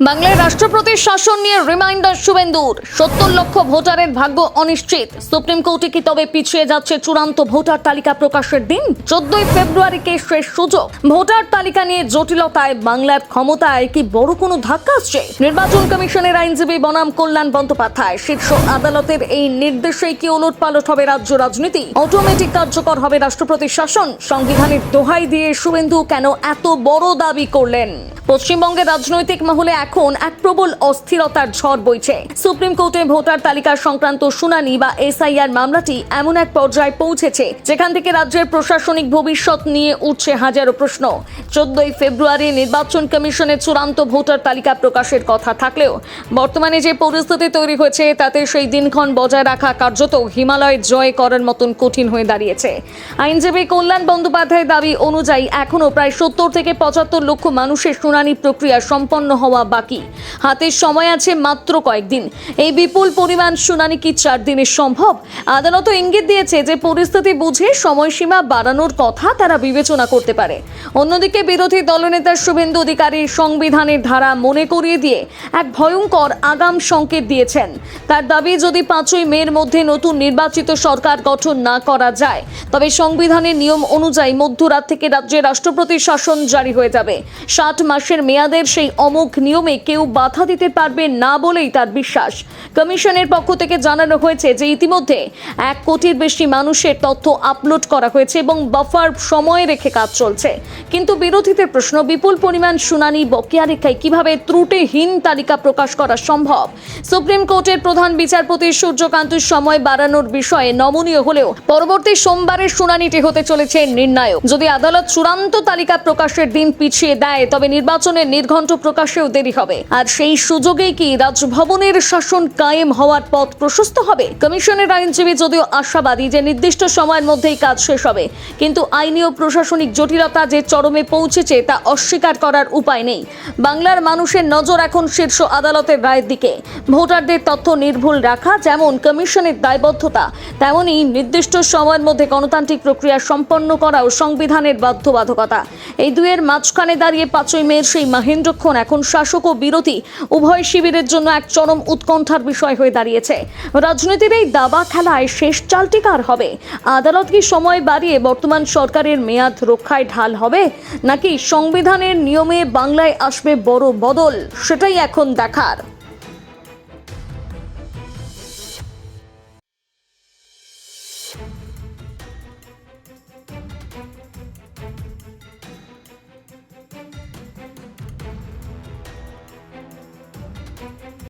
বাংলায় রাষ্ট্রপতির শাসন নিয়ে রিমাইন্ডার শুভেন্দুর। সত্তর লক্ষ ভোটারের ভাগ্য অনিশ্চিত। সুপ্রিম কোর্টে কি তবে পিছিয়ে যাচ্ছে চূড়ান্ত ভোটার তালিকা প্রকাশের দিন? চোদ্দই ফেব্রুয়ারিকে শেষ সুযোগ? ভোটার তালিকা নিয়ে জটিলতায় বাংলার ক্ষমতায় কি বড় কোনো ধাক্কা আসছে? নির্বাচন কমিশনের আইনজীবী বনাম কল্যাণ বন্দ্যোপাধ্যায়, শীর্ষ আদালতের এই নির্দেশে কি ওলট পালট হবে রাজ্য রাজনীতি? অটোমেটিক কার্যকর হবে রাষ্ট্রপতির শাসন? সংবিধানের দোহাই দিয়ে শুভেন্দু কেন এত বড় দাবি করলেন? পশ্চিমবঙ্গের রাজনৈতিক মহলে এখন এক প্রবল অস্থিরতার ঝড় বইছে। সুপ্রিম কোর্টে ভোটার তালিকা সংক্রান্ত শুনানি বা এসআইআর মামলাটি এমন এক পর্যায়ে পৌঁছেছে, যেখান থেকে রাজ্যের প্রশাসনিক ভবিষ্যৎ নিয়ে উঠছে হাজারো প্রশ্ন। চোদ্দই ফেব্রুয়ারি নির্বাচন কমিশনের চূড়ান্ত ভোটার তালিকা প্রকাশের কথা থাকলেও, বর্তমানে যে পরিস্থিতি তৈরি হয়েছে, তাতে সেই দিনক্ষণ বজায় রাখা কার্যত হিমালয় জয় করার মতন কঠিন হয়ে দাঁড়িয়েছে। আইনজীবী কল্যাণ বন্দ্যোপাধ্যায়ের দাবি অনুযায়ী এখনও প্রায় সত্তর থেকে পঁচাত্তর লক্ষ মানুষের শুনানি প্রক্রিয়া সম্পন্ন হওয়া বাকি। হাতে সময় আছে মাত্র কয়েকদিন। এই বিপুল পরিমাণ শুনানি কি চার দিনে সম্ভব? আদালত ইঙ্গিত দিয়েছে যে পরিস্থিতি বুঝে সময়সীমা বাড়ানোর কথা তারা বিবেচনা করতে পারে। অন্যদিকে বিরোধী দলনেতা শুভেন্দু অধিকারী সংবিধানের ধারা মনে করিয়ে দিয়ে এক ভয়ঙ্কর আগাম সংকেত দিয়েছেন। তার দাবি, যদি পাঁচই মের মধ্যে নতুন নির্বাচিত সরকার গঠন না করা যায়, তবে সংবিধানের নিয়ম অনুযায়ী মধ্যরাত থেকে রাজ্যে রাষ্ট্রপতির শাসন জারি হয়ে যাবে। ষাট মাসের মেয়াদের সেই অমুক নিয়মে কেউ বাধা দিতে পারবে না বলেই তার বিশ্বাস। কমিশনের পক্ষ থেকে জানানো হয়েছে যে ইতিমধ্যে এক কোটির বেশি মানুষের তথ্য আপলোড করা হয়েছে এবং বাফার সময় রেখে কাজ চলছে। কিন্তু বিরোধীদের প্রশ্ন, বিপুল পরিমাণ শুনানি বকেয়া রেখায় কীভাবে ত্রুটিহীন তালিকা প্রকাশ করা সম্ভব? সুপ্রিম কোর্টের প্রধান বিচারপতি সূর্যকান্তর সময় বাড়ানোর বিষয়ে নমনীয় হলেও পরবর্তী সোমবারের শুনানিটি হতে চলেছে নির্ণায়ক। যদি আদালত চূড়ান্ত তালিকা প্রকাশের দিন পিছিয়ে দেয়, তবে নির্বাচনের নির্ঘণ্ট প্রকাশেও দেরি হবে। আর সেই সুযোগেই কি রাজভবনের শাসন কায়েম হওয়ার পথ প্রশস্ত হবে? কমিশনের আইনজীবী যদিও আশাবাদী যে নির্দিষ্ট সময়ের মধ্যেই কাজ শেষ হবে, কিন্তু আইনি ও প্রশাসনিক জটিলতা যে চরমে পৌঁছেছে তা অস্বীকার করার উপায় নেই। বাংলার মানুষের নজর এখন শীর্ষ আদালতের রায়ের দিকে। ভোটারদের তথ্য নির্ভুল রাখা যেমন কমিশনের দায়বদ্ধতা তেমনই নির্দিষ্ট সময়ের মধ্যে গণতান্ত্রিক প্রক্রিয়া সম্পন্ন করাও সংবিধানের বাধ্যবাধকতা। এই দুয়ের মাঝখানে দাঁড়িয়ে পাঁচই মেয়ের সেই মাহেন্দ্রক্ষণ এখন শাসক ও বিরতি উভয় শিবিরের জন্য এক চরম উৎকণ্ঠার বিষয় হয়ে দাঁড়িয়েছে। রাজনীতির এই দাবা খেলায় শেষ চালটি কার হবে? আদালত কি সময় বাড়িয়ে বর্তমান সরকারের মেয়াদ রক্ষায় ঢাল হবে? নাকি সংবিধানের নিয়মে বাংলায় আসবে বড় বদল? সেটাই এখন দেখার। you